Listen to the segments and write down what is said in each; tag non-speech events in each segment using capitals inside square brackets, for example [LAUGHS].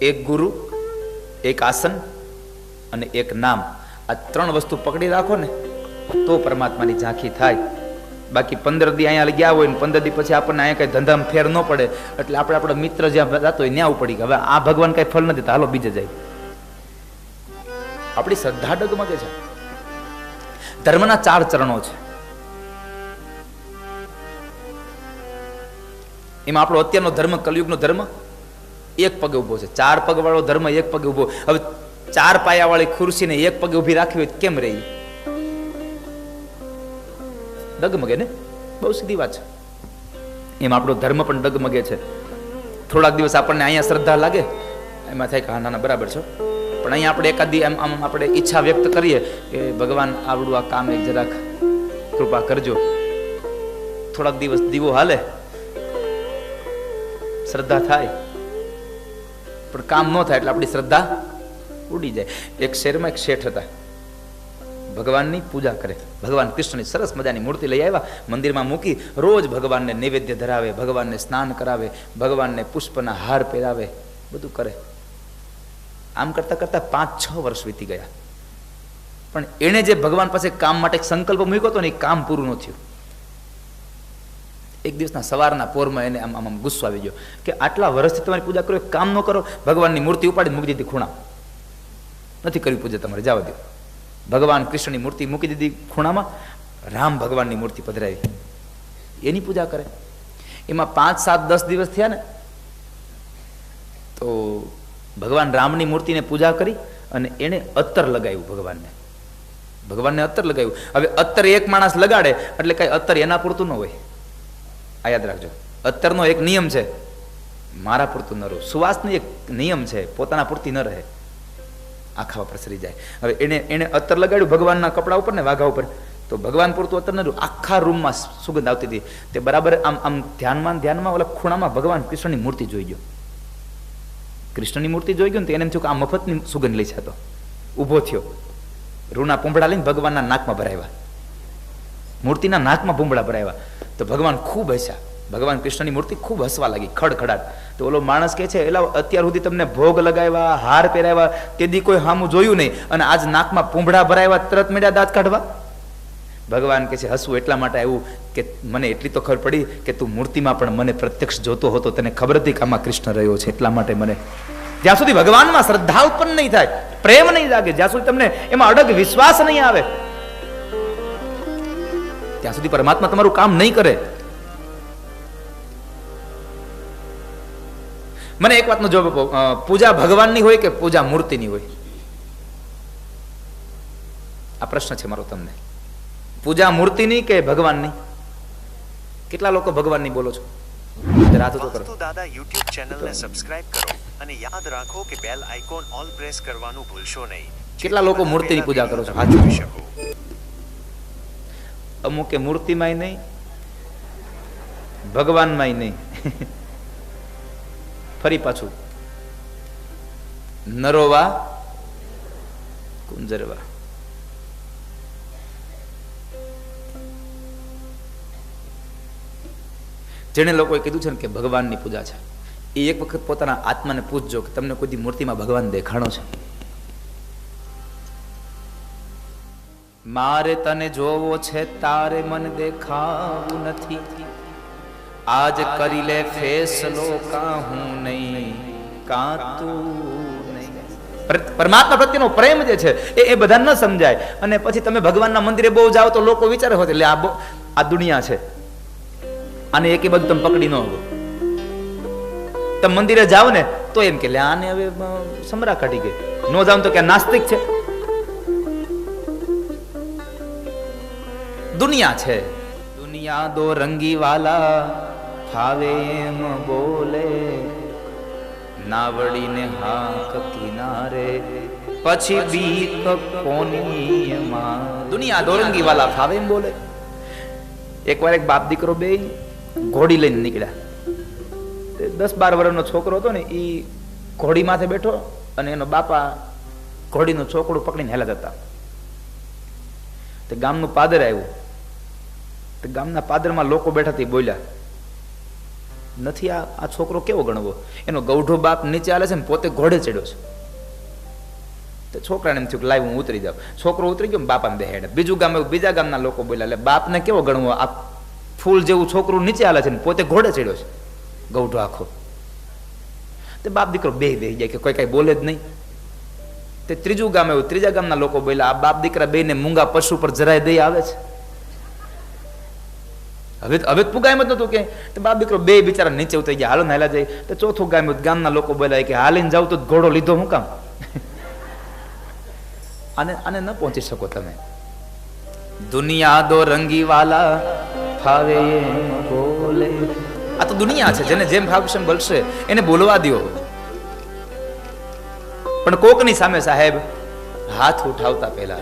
એક ગુરુ, એક આસન અને એક નામ. આ ત્રણ વસ્તુ પકડી રાખો ને, તો પરમાત્માની ઝાંખી થાય. બાકી પંદર દી અહીંયા ગયા હોય ને, પંદર દી પછી આપણને અહીંયા કઈ ધંધામાં ફેર ન પડે. એટલે આપણે આપણો મિત્ર જ્યાં જતો હોય ત્યાં ઉપડી હવે આ ભગવાન કઈ ફળ નથી હાલો બીજે જાય આપણી શ્રદ્ધા ડગમગે છે. ધર્મના ચાર ચરણો છે. એમાં આપણો અત્યારનો ધર્મ, કલયુગનો ધર્મ એક પગે ઊભો છે. ચાર પગ વાળો ધર્મ એક પગે ઊભો. હવે ચાર પાયા વાળી ખુરશીને એક પગે ઊભી રાખવી હોય કેમ રહી? ડગમગે ને? બહુ સીધી વાત છે. એમ આપણો ધર્મ પણ ડગમગે છે. થોડાક દિવસ આપણને અહીંયા શ્રદ્ધા લાગે. એમાં થાય કે હા, ના બરાબર છો. પણ અહીંયા આપણે એકાદી એમ, આમ આપણે ઈચ્છા વ્યક્ત કરીએ કે ભગવાન આવડું આ કામ જરાક કૃપા કરજો. થોડાક દિવસ દીવો હાલે. શ્રદ્ધા થાય. પણ કામ ન થાય એટલે આપણી શ્રદ્ધા ઉડી જાય. એક શહેરમાં એક શેઠ હતા. ભગવાનની પૂજા કરે. ભગવાન કૃષ્ણની સરસ મજાની મૂર્તિ લઈ આવ્યા. મંદિરમાં મૂકી રોજ ભગવાનને નૈવેદ્ય ધરાવે, ભગવાનને સ્નાન કરાવે, ભગવાનને પુષ્પના હાર પહેરાવે, બધું કરે. આમ કરતા કરતા પાંચ છ વર્ષ વીતી ગયા. પણ એણે જે ભગવાન પાસે કામ માટે સંકલ્પ મૂક્યો હતો ને, એ કામ પૂરું ન થયું. એક દિવસના સવારના પોરમાં એને આમ આમ ગુસ્સો આવી ગયો કે આટલા વર્ષથી તમારી પૂજા કરો કામ ન કરો, ભગવાનની મૂર્તિ ઉપાડી મૂકી દીધી ખૂણા. નથી કરવી પૂજા તમારે, જવા દો. ભગવાન કૃષ્ણની મૂર્તિ મૂકી દીધી ખૂણામાં, રામ ભગવાનની મૂર્તિ પધરાવી. એની પૂજા કરે. એમાં પાંચ, સાત, દસ દિવસ થયા ને, તો ભગવાન રામની મૂર્તિને પૂજા કરી અને એણે અત્તર લગાવ્યું ભગવાનને. ભગવાનને અત્તર લગાવ્યું. હવે અત્તર એક માણસ લગાડે, એટલે કાંઈ અત્તર એના પૂરતું ન હોય. આ યાદ રાખજો. અત્તરનો એક નિયમ છે, મારા પૂરતું ન રહું. સુવાસની એક નિયમ છે, પોતાના પૂરતી ન રહે. આખા પ્રસરી જાય. હવે એને એને અત્તર લગાડ્યું ભગવાનના કપડા ઉપર ને વાઘા ઉપર, તો ભગવાન પૂરતું અત્તર ન રહ્યું. આખા રૂમમાં સુગંધ આવતી હતી. તે બરાબર આમ આમ ધ્યાનમાં ધ્યાનમાં ઓલા ખૂણામાં ભગવાન કૃષ્ણની મૂર્તિ જોઈ ગયો. કૃષ્ણની મૂર્તિ જોઈ ગયો ને તો એને થયું કે આ મફતની સુગંધ લઈ છે તો ઊભો થયો. રૂના પૂંભળા લઈને ભગવાનના નાકમાં ભરાવ્યા. મૂર્તિના નાકમાં ભૂંબળા ભરાવ્યા. તો ભગવાન ખૂબ હસ્યા. ભગવાન કૃષ્ણની મૂર્તિ ખૂબ હસવા લાગી, ખડખડાટ. તો ઓલો માણસ કે છે, એલા, અત્યાર સુધી તમને ભોગ લગાવ્યા, હાર પહેરાવ્યા તેથી કોઈ હામું જોયું નહીં. અને આજ નાકમાં પૂંભળા ભરાવ્યા, તરત મેળ્યા દાંત કાઢવા? ભગવાન કે છે, હસવું એટલા માટે આવ્યું કે મને એટલી તો ખબર પડી કે તું મૂર્તિમાં પણ મને પ્રત્યક્ષ જોતો હતો, તને ખબર હતી કે આમાં કૃષ્ણ રહ્યો છે. એટલા માટે મને. જ્યાં સુધી ભગવાનમાં શ્રદ્ધા ઉત્પન્ન નહીં થાય, પ્રેમ નહીં લાગે જ્યાં સુધી તમને એમાં અડગ વિશ્વાસ નહીં આવે ત્યાં સુધી પરમાત્મા તમારું કામ નહીં કરે. મને એક વાતનો જવાબ આપો. પૂજા ભગવાનની હોય કે પૂજા મૂર્તિની હોય? આ પ્રશ્ન છે મારો તમને. પૂજા મૂર્તિની કે ભગવાનની? કેટલા લોકો ભગવાનની બોલો છો? રાતો તો કરો. દાદા યુટ્યુબ ચેનલને સબસ્ક્રાઇબ કરો અને યાદ રાખો કે બેલ આઇકોન ઓલ પ્રેસ કરવાનું ભૂલશો નહીં. કેટલા લોકો મૂર્તિની પૂજા કરો છો? હાથ જોઈ શકો. અમુકે મૂર્તિમાંય નહીં, ભગવાનમાંય નહીં. ફરી પાછું. નરોવા કુંજરવા જેને લોકોએ કીધું છે ને કે ભગવાનની પૂજા છે. એ એક વખત પોતાના આત્માને પૂછજો કે તમને કોઈ મૂર્તિમાં ભગવાન દેખાણો છે. મારે તને જોવો છે, તારે મન દેખાવું નથી. આજ કરી લે ફેસલો કા હું નહીં. કા તું પરમાત્મા પ્રત્યેનો પ્રેમ જે છે, એ એ બધા ન સમજાય. અને પછી તમે ભગવાનના મંદિરે બહુ જાઓ તો લોકો વિચારે હોય એટલે આ આ દુનિયા છે. આને એકે બધું તમે પકડી ન હો તમે મંદિરે જાઓ ને, તો એમ કે, લે, આને હવે સમરા કાઢી ગઈ. ન જાવ તો કે નાસ્તિક છે. દુનિયા છે. દુનિયા દો રંગી વાલા ફાવે એમ બોલે. નાવડીને હાક કિનારે પછી બીક કોની દુનિયા દોરંગી વાલા ફાવે એમ બોલે. એકવાર એક બાપ દીકરો બે ઘોડી લઈને નીકળ્યા. તે દસ બાર વર્ષનો છોકરો હતો ને એ ઘોડી માથે બેઠો અને એનો બાપા ઘોડીનું છોકડું પકડીને હેલા જતા. તે ગામનું પાદર આવ્યું. તે ગામના પાદરમાં લોકો બેઠા થી બોલ્યા, નથી આ આ છોકરો કેવો ગણવો? એનો ગૌઢો બાપ નીચે આલે છે ને પોતે ઘોડે ચડ્યો છે. તો છોકરાને એમ થયું લાવ હું ઉતરી જાઉં. છોકરો ઉતરી ગયો ને બાપાને બેહેડે બીજું ગામ બીજા ગામના લોકો બોલ્યા એટલે બાપને કેવો ગણવો? આ ફૂલ જેવું છોકરું નીચે આલે છે ને પોતે ઘોડે ચડ્યો છે. ગૌઢો આખો. તે બાપ દીકરો બે બે જાય કે કોઈ કઈ બોલે જ નહીં. તે ત્રીજું ગામ એવું ત્રીજા ગામના લોકો બોલ્યા, આ બાપ દીકરા બેને મૂંગા પશુ પર જરાય દઈ આવે છે. હવે હવે તો પુગાય જ નતું કે બાપ દીકરો બે બિચારા નીચે ઉતરી ગયા, હાલો હાલા જાય. તો ચોથું ગામ ગામના લોકો બોલાય કે હાલીને જાવ તો ઘોડો લીધો હું કામ? [LAUGHS] આને આને ન પહોંચી શકો તમે. દુનિયા દો રંગી વાલા ફાવે બોલે. આ તો દુનિયા છે, જેને જેમ ફાવશે બોલશે એને બોલવા દ્યો. પણ કોકની સામે સાહેબ, હાથ ઉઠાવતા પહેલા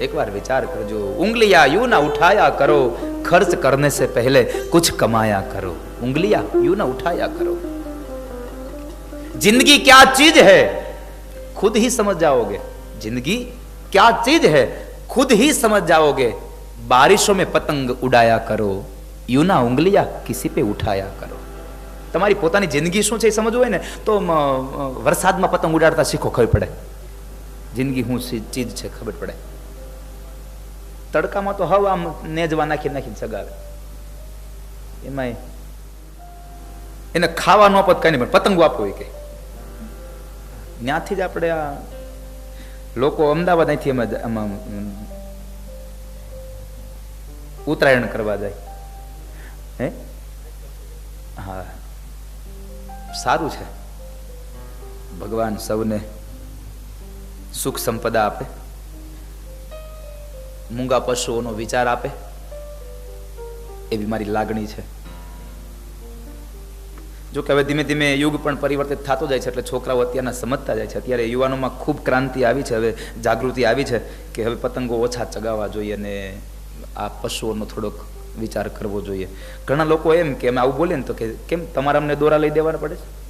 એકવાર વિચાર કરજો. ઉંગલિયા યુ ના ઉઠાયા કરો. ખર્ચ કરને સે પહેલે कुछ कमाया करो उंगलियां यूं ना उठाया करो जिंदगी क्या चीज है खुद ही समझ जाओगे जिंदगी क्या चीज है खुद ही समझ जाओगे बारिशों में पतंग उड़ाया करो यूं ना उंगलियां किसी पे उठाया કરો તમારી પોતાની જિંદગી શું છે એ સમજવું હોય ને તો મ, અ, વરસાદમાં પતંગ ઉડાડતા શીખો ખબર પડે જિંદગી શું સી- ચીજ છે ખબર પડે તડકામાં તો હવ આમ નેજવા નાખી નાખીને સગાવે. એમાંય એને ખાવાનો પદ કઈ નહીં પતંગો આપો એ કે. ત્યાંથી જ આપણે આ લોકો અમદાવાદ અહીંથી એમાં ઉત્તરાયણ કરવા જાય. હે? હા. સારું છે. ભગવાન સૌને સુખ સંપદા આપે. મૂંગા પશુઓનો વિચાર આપે? એવી મારી લાગણી છે. જો કે હવે ધીમે ધીમે યુગ પણ પરિવર્તિત થતો જાય છે, એટલે છોકરાઓ અત્યારના સમજતા જાય છે. અત્યારે યુવાનોમાં ખૂબ ક્રાંતિ આવી છે, હવે જાગૃતિ આવી છે કે હવે પતંગો ઓછા ચગાવવા જોઈએ અને આ પશુઓનો થોડોક વિચાર કરવો જોઈએ. ઘણા લોકો એમ કે અમે આવું બોલે ને તો કે, કેમ તમારે અમને દોરા લઈ દેવાના પડે છે?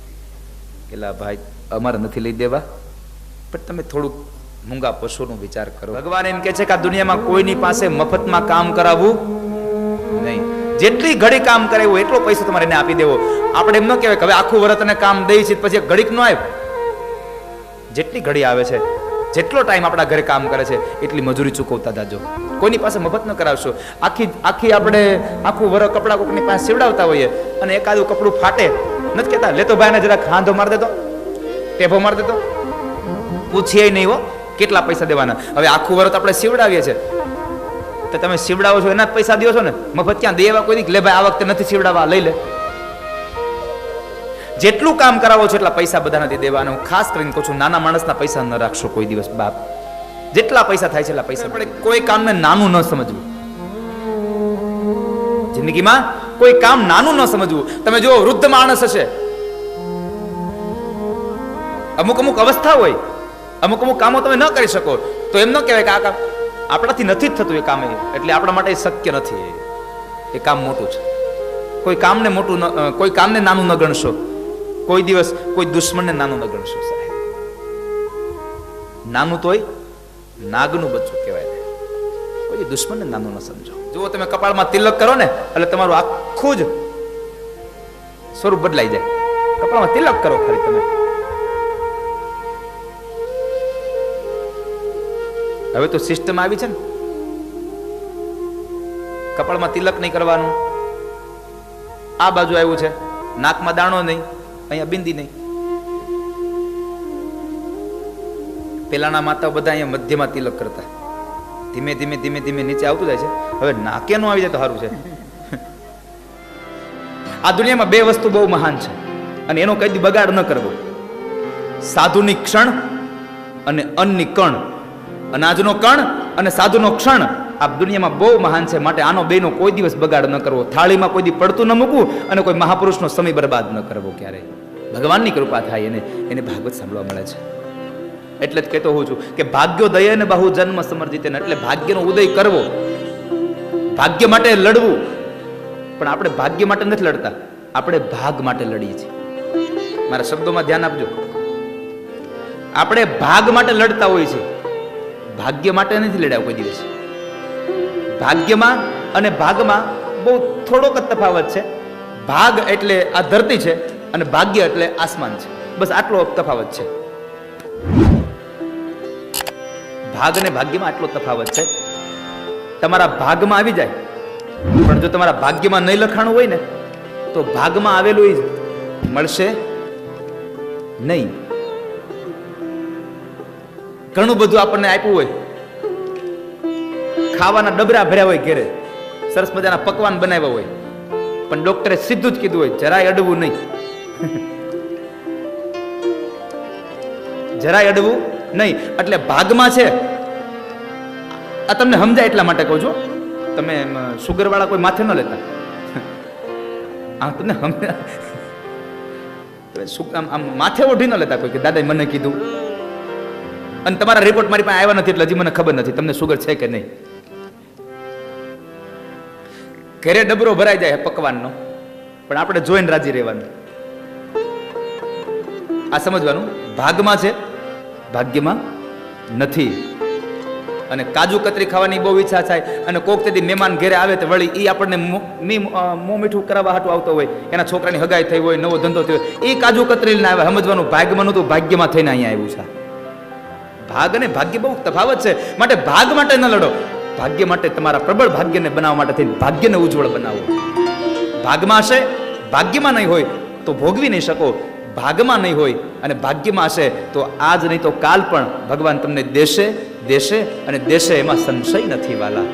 એટલે ભાઈ, અમારે નથી લઈ દેવા. પણ તમે થોડુંક મૂંગા પશુનો વિચાર કરો. ભગવાન એમ કે છે કે આ દુનિયામાં કોઈની પાસે મફતમાં કામ કરાવવું નહીં. જેટલી ઘડી કામ કરે એવું એટલો પૈસો તમારે એને આપી દેવો. આપણે એમ ન કહેવાય કે હવે આખું વરસ તને કામ દઈ છે, પછી ઘડીક નો આવે જેટલી ઘડી આવે છે, જેટલો ટાઈમ આપણા ઘરે કામ કરે છે, એટલી મજૂરી ચૂકવતા જાજો. કોઈની પાસે મફત ન કરાવશો. આખી આખી આપણે, આખું વર કપડા કોકની પાસે સીવડાવતા હોઈએ અને એકાદું કપડું ફાટે. નથી કહેતા, લેતો ભાઈને જરા ખાંધો માર દેતો, ટેભો માર દેતો. પૂછીએ નહીં હો. કેટલા પૈસા દેવાના? હવે આખું વરત આપણે સીવડાવીએ છીએ. તો તમે સીવડાવો છો એના જ પૈસા દો છો ને? મફત ક્યાં? દેવા કોઈ લે ભાઈ આ વખતે નથી સીવડાવવા લઈ લે. જેટલું કામ કરાવો છો એટલા પૈસા બધા નથી દેવાના. હું ખાસ કરીને કહું છું નાના માણસના પૈસા ન રાખશો કોઈ દિવસ બાપ. જેટલા પૈસા થાય છે એટલા પૈસા પડે કોઈ કામને નાનું ન સમજવું. જિંદગીમાં કોઈ કામ નાનું ન સમજવું. તમે જો વૃદ્ધ માણસ હશે. અમુક અમુક અવસ્થા હોય. અમુક અમુક કામો તમે ન કરી શકો. તો એમ ન કહેવાય કે આ કામ આપણાથી નથી જ થતું એ કામ એટલે આપણા માટે શક્ય નથી. એ. કામ મોટું છે. કોઈ કામને મોટું ન કોઈ કામને નાનું ન ગણશો. કોઈ દિવસ કોઈ દુશ્મનને નાનું ન ગણશો સાહેબ. નાનું તોય નાગનું બચ્ચું કહેવાય કોઈ દુશ્મનને નાનું ન સમજો. જુઓ તમે કપાળમાં તિલક કરો ને, એટલે તમારું આખું જ સ્વરૂપ બદલાઈ જાય. કપાળમાં તિલક કરો ખાલી તમે. હવે તો સિસ્ટમ આવી છે ને. કપાળમાં તિલક નહીં કરવાનું. આ બાજુ આવ્યું છે. નાકમાં દાણો નહીં. અહીંયા બિંદી નહીં. પેલાના માતા બધા અહીંયા મધ્યમાં તિલક કરતા. ધીમે ધીમે ધીમે ધીમે નીચે આવતું જાય છે. હવે નાકે નું આવી જાય તો સારું છે. આ દુનિયામાં બે વસ્તુ બહુ મહાન છે. અને એનો કઈ બગાડ ન કરવો. સાધુની ક્ષણ અને અન્નની કણ. અનાજનો કણ અને સાધુનો ક્ષણ આ દુનિયામાં બહુ મહાન છે. માટે આનો બેનો કોઈ દિવસ બગાડ ન કરવો. થાળીમાં કોઈ દી પડતું ન મૂકવું અને કોઈ મહાપુરુષનો સમય બરબાદ ન કરવો ક્યારેય. ભગવાનની કૃપા થાય એને એને ભાગવત સાંભળવા મળે છે. એટલે જ કહેતો હોઉં છું કે ભાગ્યો ને બહુ જન્મ સમર્જિત એટલે ભાગ્યનો ઉદય કરવો. ભાગ્ય માટે લડવું. પણ આપણે ભાગ્ય માટે નથી લડતા. આપણે ભાગ માટે લડીએ છીએ. મારા શબ્દોમાં ધ્યાન આપજો. આપણે ભાગ માટે લડતા હોઈએ છીએ. ભાગ્ય માટે નથી લડ્યા કોઈ દિવસ. ભાગ્યમાં અને ભાગમાં બહુ થોડોક જ તફાવત છે. ભાગ એટલે આ ધરતી છે અને ભાગ્ય એટલે આસમાન છે. બસ આટલો તફાવત છે. ભાગ અને ભાગ્યમાં આટલો તફાવત છે. તમારા ભાગમાં આવી જાય. પણ જો તમારા ભાગ્યમાં નહીં લખાણું હોય ને, તો ભાગમાં આવેલું ઈ મળશે નહીં. ઘણું બધું આપણને આપ્યું હોય. ખાવાના ડબરા ભર્યા હોય ઘેરે. સરસ મજાના પકવાન બનાવ્યા હોય. પણ ડોક્ટરે સીધું જ કીધું હોય, જરાય અડવું નહીં. [LAUGHS] જરાય અડવું નહીં. એટલે ભાગમાં છે. આ તમને સમજાય એટલા માટે કહું છું. તમે સુગર વાળા કોઈ માથે ન લેતા. [LAUGHS] આ તમને [LAUGHS] આમ માથે ઓઢી ન લેતા કોઈ કે, દાદાએ મને કીધું. અને તમારા રિપોર્ટ મારી પાસે આવ્યા નથી એટલે હજી મને ખબર નથી. તમને સુગર છે કે નહીં? ઘરે ડબરો ભરાઈ જાય પકવાનનો. પણ આપણે જોઈને રાજી રહેવાનું. આ સમજવાનું? ભાગમાં છે, ભાગ્યમાં નથી. અને કાજુ કતરી ખાવાની બહુ ઈચ્છા થાય અને કોક તેથી મહેમાન ઘરે આવે તો વળી એ આપણને મો- મીઠું કરાવવા હાટું આવતો હોય, એના છોકરાની હગાઈ થઈ હોય, નવો ધંધો થયો એ કાજુ કતરી આવે સમજવાનું? ભાગ્યમાં નહોતું ભાગ્યમાં થઈને અહીંયા આવ્યું છે. ભાગ અને ભાગ્ય બહુ તફાવત છે. માટે ભાગ માટે ન લડો. ભાગ્ય માટે તમારા પ્રબળ ભાગ્યને બનાવવા માટે થઈને ભાગ્યને ઉજ્જવળ બનાવો. ભાગમાં હશે, ભાગ્યમાં નહીં હોય તો ભોગવી નહીં શકો. ભાગમાં નહીં હોય અને ભાગ્યમાં હશે તો આજ નહીં તો કાલ પણ ભગવાન તમને દેશે દેશે અને દેશે એમાં સંશય નથી વાલા.